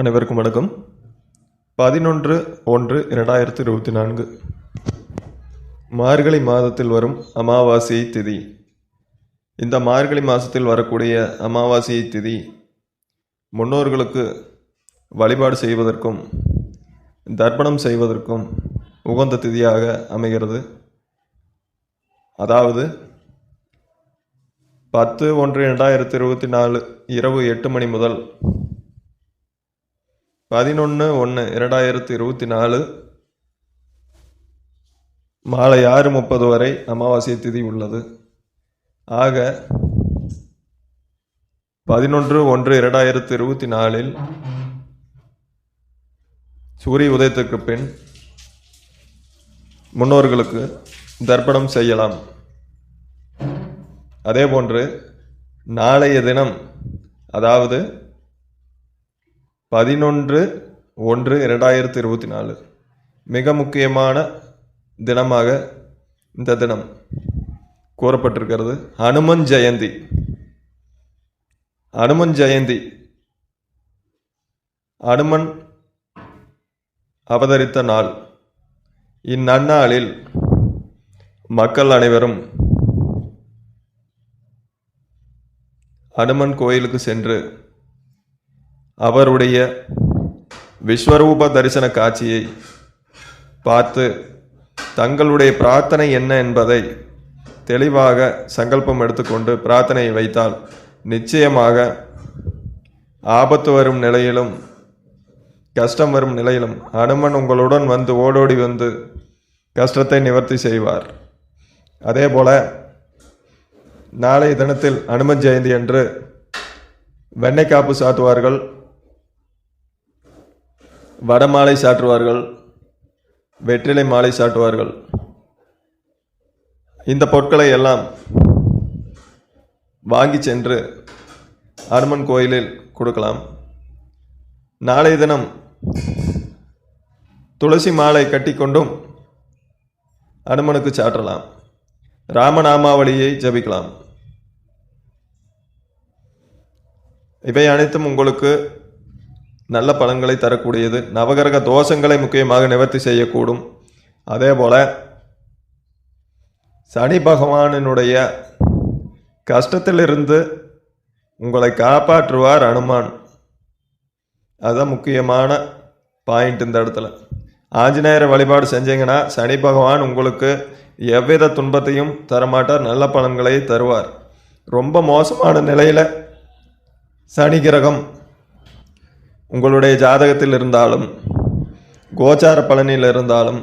அனைவருக்கும் வணக்கம். பதினொன்று ஒன்று இரண்டாயிரத்தி இருபத்தி நான்கு. மார்கழி மாதத்தில் வரும் அமாவாசை திதி. இந்த மார்கழி மாதத்தில் வரக்கூடிய அமாவாசை திதி முன்னோர்களுக்கு வழிபாடு செய்வதற்கும் தர்ப்பணம் செய்வதற்கும் உகந்த திதியாக அமைகிறது. அதாவது பத்து ஒன்று இரண்டாயிரத்தி இருபத்தி நாலு இரவு எட்டு மணி முதல் பதினொன்று ஒன்று இரண்டாயிரத்தி இருபத்தி நாலு மாலை ஆறு முப்பது வரை அமாவாசை திதி உள்ளது. ஆக பதினொன்று ஒன்று இரண்டாயிரத்தி இருபத்தி நாலில் சூரிய உதயத்துக்கு பின் முன்னோர்களுக்கு தர்ப்பணம் செய்யலாம். அதேபோன்று நாளைய தினம் அதாவது பதினொன்று ஒன்று இரண்டாயிரத்தி இருபத்தி நாலு. மிக முக்கியமான தினமாக இந்த தினம் கூறப்பட்டிருக்கிறது. அனுமன் ஜெயந்தி. அனுமன் ஜெயந்தி. அனுமன் அவதரித்த நாள். இந்நன்னாளில் மக்கள் அனைவரும் அனுமன் கோயிலுக்கு சென்று அவருடைய விஸ்வரூப தரிசன காட்சியை பார்த்து தங்களுடைய பிரார்த்தனை என்ன என்பதை தெளிவாக சங்கல்பம் எடுத்துக்கொண்டு பிரார்த்தனையை வைத்தால் நிச்சயமாக ஆபத்து வரும் நிலையிலும் கஷ்டம் வரும் நிலையிலும் அனுமன் உங்களுடன் வந்து ஓடோடி வந்து கஷ்டத்தை நிவர்த்தி செய்வார். அதேபோல நாளைய தினத்தில் அனுமன் ஜெயந்தி அன்று வெண்ணெய் காப்பு வட வடமாலை சாற்றுவார்கள் வெற்றிலை மாலை சாட்டுவார்கள் இந்த பொருட்களை எல்லாம் வாங்கி சென்று அனுமன் கோயிலில் கொடுக்கலாம். நாளைய தினம் துளசி மாலை கட்டிக்கொண்டும் அனுமனுக்கு சாற்றலாம். ராமநாமாவளியை ஜபிக்கலாம். இவை அனைத்தும் உங்களுக்கு நல்ல பலன்களை தரக்கூடியது. நவகிரக தோஷங்களை முக்கியமாக நிவர்த்தி செய்யக்கூடும். அதே போல் சனி பகவானினுடைய கஷ்டத்திலிருந்து உங்களை காப்பாற்றுவார் அனுமான். அதுதான் முக்கியமான பாயிண்ட் இந்த இடத்துல. ஆஞ்சநேயரை வழிபாடு செஞ்சீங்கன்னா சனி பகவான் உங்களுக்கு எவ்வித துன்பத்தையும் தரமாட்டார் நல்ல பலன்களை தருவார். ரொம்ப மோசமான நிலையில் சனி கிரகம் உங்களுடைய ஜாதகத்தில் இருந்தாலும் கோச்சார பலனில் இருந்தாலும்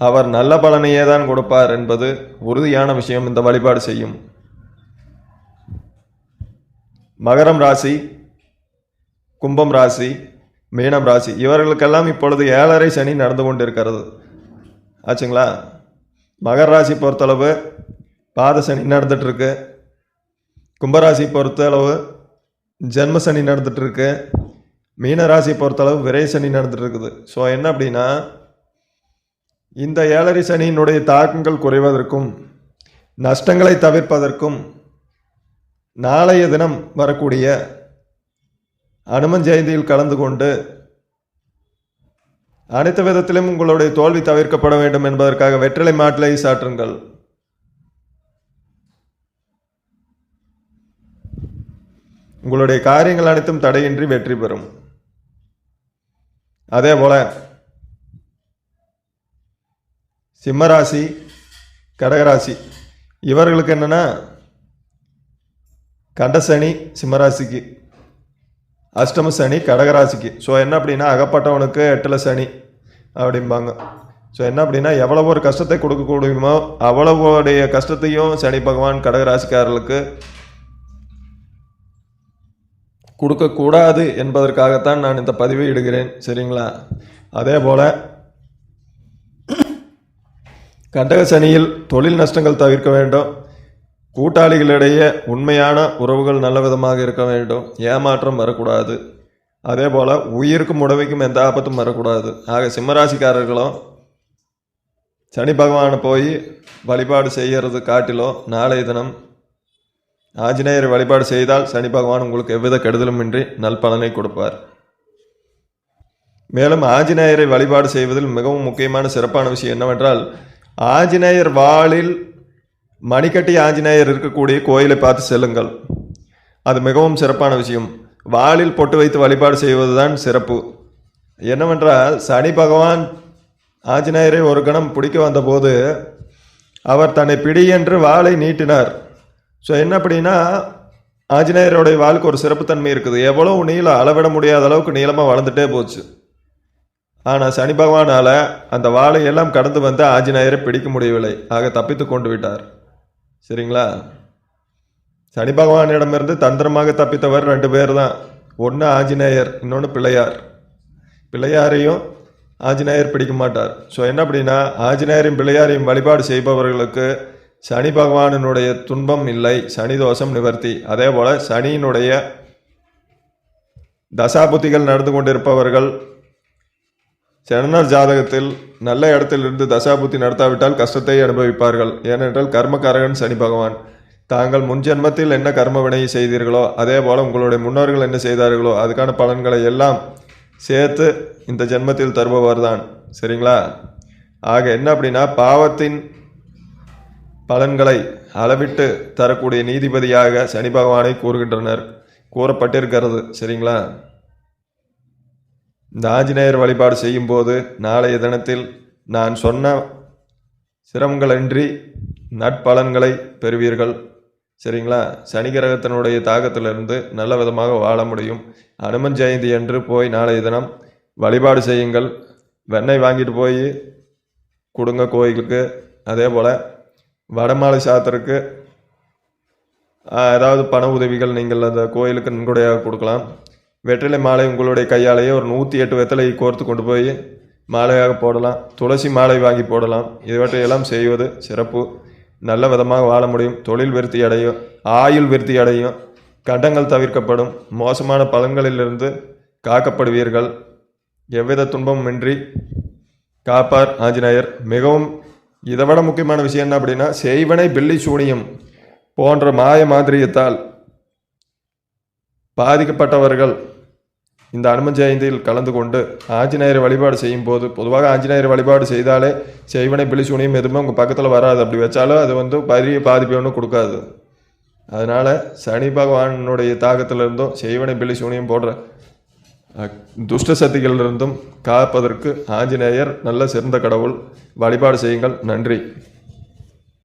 அவர் நல்ல பலனையே தான் கொடுப்பார் என்பது உறுதியான விஷயம். இந்த வழிபாடு செய்யும். மகரம் ராசி கும்பம் ராசி மீனம் ராசி இவர்களுக்கெல்லாம் இப்பொழுது ஏழரை சனி நடந்து கொண்டிருக்கிறது. ஆச்சுங்களா? மகர ராசி பொறுத்தளவு பாத சனி நடந்துட்டுருக்கு கும்பராசி பொறுத்தளவு ஜென்ம சனி நடந்துட்டுருக்கு. மீன ராசி பொறுத்தளவு விரை சனி நடந்துகிட்ருக்குது ஸோ என்ன அப்படின்னா இந்த ஏழரை சனியினுடைய தாக்கங்கள் குறைவதற்கும் நஷ்டங்களை தவிர்ப்பதற்கும் நாளைய தினம் வரக்கூடிய அனுமன் ஜெயந்தியில் கலந்து கொண்டு அனைத்து விதத்திலும் உங்களுடைய தோல்வி தவிர்க்கப்பட வேண்டும் என்பதற்காக வெற்றிலை மாட்டிலை சாற்றுங்கள். உங்களுடைய காரியங்கள் அனைத்தும் தடையின்றி வெற்றி பெறும். அதே போல சிம்மராசி கடகராசி இவர்களுக்கு என்னென்னா கண்டசனி சிம்மராசிக்கு அஷ்டம சனி கடகராசிக்கு. ஸோ என்ன அப்படின்னா அகப்பட்டவனுக்கு எட்டில் சனி அப்படிம்பாங்க. ஸோ என்ன அப்படின்னா எவ்வளவு ஒரு கஷ்டத்தை கொடுக்கக்கூடியமோ அவ்வளவுடைய கஷ்டத்தையும் சனி பகவான் கடகராசிக்காரர்களுக்கு கொடுக்கக்கூடாது என்பதற்காகத்தான் நான் இந்த பதிவை இடுகிறேன். சரிங்களா? அதே போல் கண்டக சனியில் தொழில் நஷ்டங்கள் தவிர்க்க வேண்டும். கூட்டாளிகளிடையே உண்மையான உறவுகள் நல்ல விதமாக இருக்க வேண்டும். ஏமாற்றம் வரக்கூடாது. அதே போல் உயிருக்கும் உடவைக்கும் எந்த ஆபத்தும் வரக்கூடாது. ஆக சிம்மராசிக்காரர்களும் சனி பகவானை போய் வழிபாடு செய்கிறது காட்டிலோ நாளைய தினம் ஆஞ்சநேயர் வழிபாடு செய்தால் சனி பகவான் உங்களுக்கு எவ்வித கெடுதலுமின்றி நல்பலனை கொடுப்பார். மேலும் ஆஞ்சநேயரை வழிபாடு செய்வதில் மிகவும் முக்கியமான சிறப்பான விஷயம் என்னவென்றால் ஆஞ்சநேயர் வாளில் மணிக்கட்டி ஆஞ்சநேயர் இருக்கக்கூடிய கோயிலை பார்த்து செல்லுங்கள். அது மிகவும் சிறப்பான விஷயம். வாளில் பொட்டு வைத்து வழிபாடு செய்வதுதான் சிறப்பு. என்னவென்றால் சனி பகவான் ஆஞ்சநேயரை ஒரு கணம் பிடிக்க வந்தபோது அவர் தன்னை பிடி என்று வாளை நீட்டினார். ஸோ என்ன அப்படின்னா ஆஞ்சநேயருடைய வாழ்க்கை ஒரு சிறப்புத்தன்மை இருக்குது. எவ்வளவு நீளம் அளவிட முடியாத அளவுக்கு நீளமாக வளர்ந்துட்டே போச்சு. ஆனால் சனி பகவானால் அந்த வாழையெல்லாம் எல்லாம் கடந்து வந்து ஆஞ்சநேயரை பிடிக்க முடியவில்லை. ஆக தப்பித்து கொண்டு விட்டார். சரிங்களா? சனி பகவானிடமிருந்து தந்திரமாக தப்பித்தவர் ரெண்டு பேர் தான். ஒன்று ஆஞ்சநேயர் இன்னொன்று பிள்ளையார். பிள்ளையாரையும் ஆஞ்சநேயர் பிடிக்க மாட்டார். ஸோ என்ன அப்படின்னா ஆஞ்சநேயரையும் பிள்ளையாரையும் வழிபாடு செய்பவர்களுக்கு சனி பகவானினுடைய துன்பம் இல்லை சனி தோஷம் நிவர்த்தி. அதே போல் சனியினுடைய தசாபுத்திகள் நடந்து கொண்டிருப்பவர்கள் ஜனனர் ஜாதகத்தில் நல்ல இடத்திலிருந்து தசாபுத்தி நடத்தாவிட்டால் கஷ்டத்தை அனுபவிப்பார்கள். ஏனென்றால் கர்மகாரகன் சனி பகவான். தாங்கள் முன் ஜென்மத்தில் என்ன கர்ம வினையை செய்தீர்களோ அதே போல் உங்களுடைய முன்னோர்கள் என்ன செய்தார்களோ அதுக்கான பலன்களை எல்லாம் சேர்த்து இந்த ஜென்மத்தில் தருபவர் தான் சரிங்களா? ஆக என்ன அப்படின்னா பாவத்தின் பலன்களை அளவிட்டு தரக்கூடிய நீதிபதியாக சனி பகவானை கூறுகின்றனர். கூறப்பட்டிருக்கிறது சரிங்களா? இந்த ஆஞ்சநேயர் வழிபாடு செய்யும்போது நாளைய தினத்தில் நான் சொன்ன சிரமங்களின்றி நட்பலன்களை பெறுவீர்கள் சரிங்களா? சனி கிரகத்தினுடைய தாக்கத்திலிருந்து நல்ல விதமாக வாழ முடியும். அனுமன் ஜெயந்தி என்று போய் நாளைய தினம் வழிபாடு செய்யுங்கள். வெண்ணெய் வாங்கிட்டு போய் கொடுங்க கோயிலுக்கு. அதே போல் வடமாலை சாத்திற்கு ஏதாவது பண உதவிகள் நீங்கள் அந்த கோயிலுக்கு நன்கொடையாக கொடுக்கலாம். வெற்றிலை மாலை உங்களுடைய கையாலேயே ஒரு நூற்றி எட்டு வெத்தலை கோர்த்து கொண்டு போய் மாலையாக போடலாம். துளசி மாலை வாங்கி போடலாம். இவற்றையெல்லாம் செய்வது சிறப்பு. நல்ல விதமாக வாழ முடியும். தொழில் விருத்தி அடையும். ஆயுள் விருத்தி அடையும். கண்டங்கள் தவிர்க்கப்படும். மோசமான பலன்களிலிருந்து காக்கப்படுவீர்கள். எவ்வித துன்பமுமின்றி காப்பார் ஆஞ்சநேயர். மிகவும் இதை விட முக்கியமான விஷயம் என்ன அப்படின்னா செய்வனை பில்லி சூனியம் போன்ற மாய மாதிரியத்தால் பாதிக்கப்பட்டவர்கள் இந்த அனுமன் ஜெயந்தியில் கலந்து கொண்டு ஆஞ்சநேயர் வழிபாடு செய்யும் போது பொதுவாக ஆஞ்சநேயர் வழிபாடு செய்தாலே செய்வனை பிள்ளை சூனியம் எதுவுமே உங்கள் பக்கத்தில் வராது. அப்படி வச்சாலும் அது வந்து பெரிய பாதிப்பு ஒன்றும் கொடுக்காது. அதனால் சனி பகவானுடைய தாக்கத்திலிருந்தும் செய்வனை பிள்ளை சூனியம் போடுற துஷ்ட சக்திகளிலிருந்தும் காப்பதற்கு ஆஞ்சநேயர் நல்ல சிறந்த கடவுள். வழிபாடு செய்யுங்கள். நன்றி.